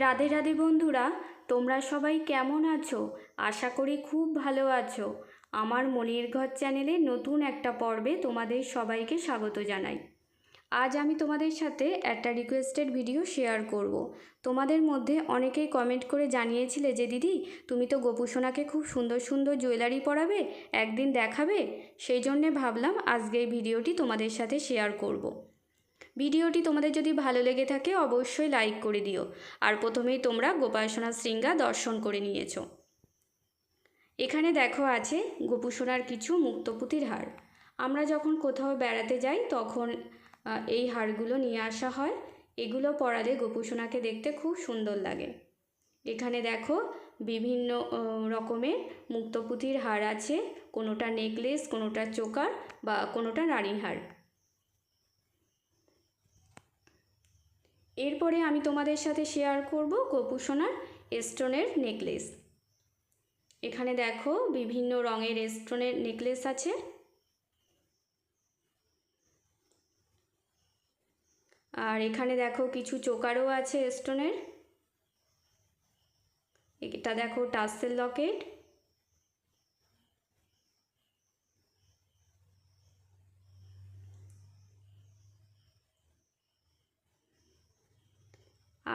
রাধে রাধে বন্ধুরা, তোমরা সবাই কেমন আছো আশা করি খুব ভালো আছো আমার মনির ঘর চ্যানেলে নতুন একটা পর্বে তোমাদের সবাইকে স্বাগত জানাই আজ আমি তোমাদের সাথে একটা রিকোয়েস্টেড ভিডিও শেয়ার করব। তোমাদের মধ্যে অনেকেই কমেন্ট করে জানিয়েছিলে যে, দিদি, তুমি তো গোপুসোনাকে খুব সুন্দর সুন্দর জুয়েলারি পরাবে, একদিন দেখাবে সেই জন্যে ভাবলাম আজকে এই ভিডিওটি তোমাদের সাথে শেয়ার করব। ভিডিওটি তোমাদের যদি ভালো লেগে থাকে, অবশ্যই লাইক করে দিও। আর প্রথমেই তোমরা গোপালসোনার শৃঙ্গা দর্শন করে নিয়েছো। এখানে দেখো আছে গোপুসোনার কিছু মুক্তপুতির হার। আমরা যখন কোথাও বেড়াতে যাই, তখন এই হারগুলো নিয়ে আসা হয়। এগুলো পরালে গোপুসোনাকে দেখতে খুব সুন্দর লাগে। এখানে দেখো বিভিন্ন রকমের মুক্তপুতির হার আছে। কোনোটা নেকলেস, কোনোটা চোকার বা কোনোটা নারী হার। এরপরে আমি তোমাদের সাথে শেয়ার করব গোপুসোনার স্টোনের নেকলেস এখানে দেখো বিভিন্ন রঙের স্টোনের নেকলেস আছে। আর এখানে দেখো কিছু চোকারও আছে স্টোনের এটা দেখো টাসেল লকেট।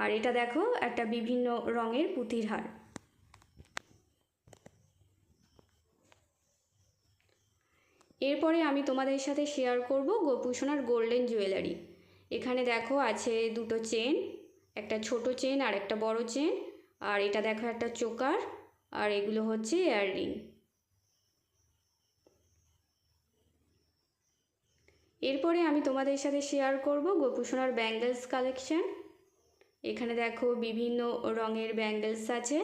আর এটা দেখো, একটা বিভিন্ন রঙের পুঁতির হার। এরপরে আমি তোমাদের সাথে শেয়ার করব গোপুসোনার গোল্ডেন জুয়েলারি এখানে দেখো আছে দুটো চেন একটা ছোট চেন আর একটা বড় চেন আর এটা দেখো একটা চোকার, আর এগুলো হচ্ছে ইয়াররিং এরপরে আমি তোমাদের সাথে শেয়ার করব গোপুসোনার ব্যাঙ্গেলস কালেকশন এখানে দেখো বিভিন্ন রঙের ব্যাঙ্গেলস আছে।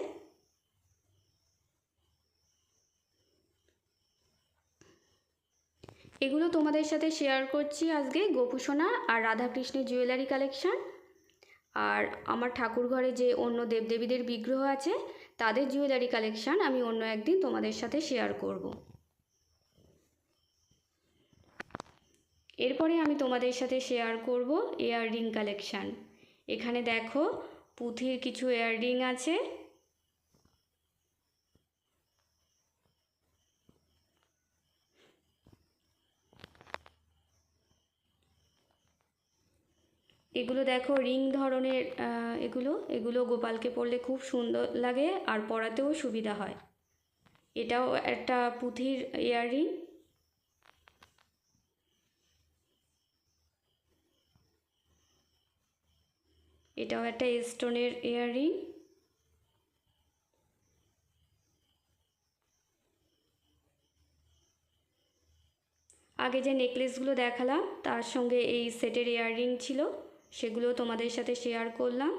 এগুলো তোমাদের সাথে শেয়ার করছি আজকে গোপুসোনা আর রাধাকৃষ্ণের জুয়েলারি কালেকশান আর আমার ঠাকুর ঘরে যে অন্য দেবদেবীদের বিগ্রহ আছে, তাদের জুয়েলারি কালেকশন আমি অন্য একদিন তোমাদের সাথে শেয়ার করব। এরপরে আমি তোমাদের সাথে শেয়ার করব ইয়াররিং কালেকশান এখানে দেখো, পুঁথির কিছু ইয়াররিং আছে। এগুলো দেখো, রিং ধরনের এগুলো। এগুলো গোপালকে পরলে খুব সুন্দর লাগে আর পরাতেও সুবিধা হয়। এটাও একটা পুঁথির ইয়াররিং এটাও একটা স্টোনের ইয়াররিং আগে যে নেকলেসগুলো দেখালাম, তার সঙ্গে এই সেটের ইয়াররিং ছিল, সেগুলো তোমাদের সাথে শেয়ার করলাম।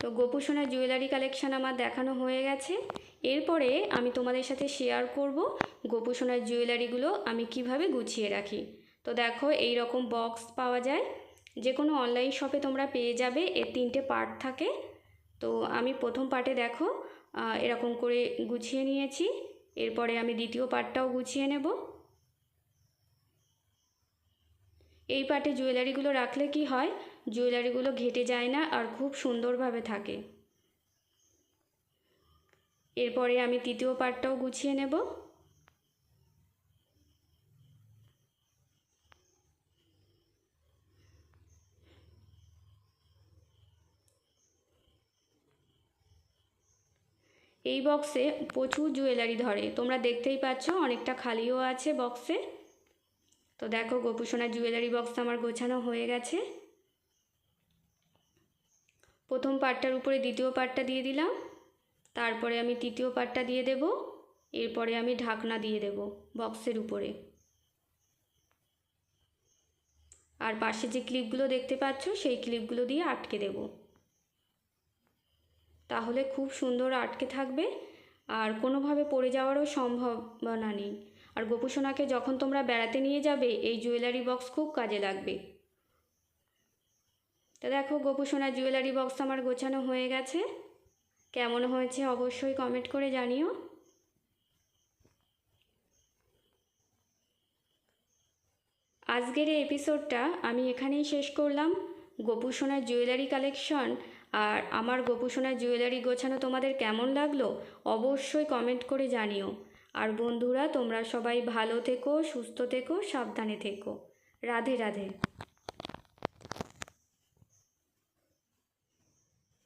তো গোপুসোনার জুয়েলারি কালেকশান আমার দেখানো হয়ে গেছে। এরপরে আমি তোমাদের সাথে শেয়ার করব গোপুসোনার জুয়েলারিগুলো আমি কীভাবে গুছিয়ে রাখি। তো দেখো, এই রকম বক্স পাওয়া যায়। যে কোনো অনলাইন শপে তোমরা পেয়ে যাবে, এর তিনটে পার্ট থাকে। তো আমি প্রথম পার্টে দেখো এরকম করে গুছিয়ে নিয়েছি। এরপরে আমি দ্বিতীয় পার্টটাও গুছিয়ে নেব। এই পার্টে জুয়েলারিগুলো রাখলে কি হয় জুয়েলারিগুলো ঘেটে যায় না আর খুব সুন্দরভাবে থাকে। এরপরে আমি তৃতীয় পার্টটাও গুছিয়ে নেব। এই বক্সে প্রচুর জুয়েলারি ধরে। তোমরা দেখতেই পাচ্ছ অনেকটা খালিও আছে বক্সে। তো দেখো, গোপুসোনার জুয়েলারি বক্স আমার গোছানো হয়ে গেছে। প্রথম পার্টটার উপরে দ্বিতীয় পার্টটা দিয়ে দিলাম। তারপরে আমি তৃতীয় পার্টটা দিয়ে দেব। এরপরে আমি ঢাকনা দিয়ে দেব বক্সের উপরে। আর পাশে যে ক্লিপগুলো দেখতে পাচ্ছ, সেই ক্লিপগুলো দিয়ে আটকে দেব। তাহলে খুব সুন্দর আটকে থাকবে। আর কোনোভাবে পড়ে যাওয়ারও সম্ভাবনা নেই। আর গোপুসোনাকে যখন তোমরা বেড়াতে নিয়ে যাবে, এই জুয়েলারি বক্স খুব কাজে লাগবে। তো দেখো, গোপু জুয়েলারি বক্স আমার গোছানো হয়ে গেছে। কেমন হয়েছে অবশ্যই কমেন্ট করে জানিও। আজকের এই এপিসোডটা আমি এখানেই শেষ করলাম। গোপু জুয়েলারি কালেকশন আর আমার গোপু জুয়েলারি গোছানো তোমাদের কেমন লাগল অবশ্যই কমেন্ট করে জানিও। আর বন্ধুরা, তোমরা সবাই ভালো থেকো, সুস্থ থেকো, সাবধানে থেকো। রাধে রাধে।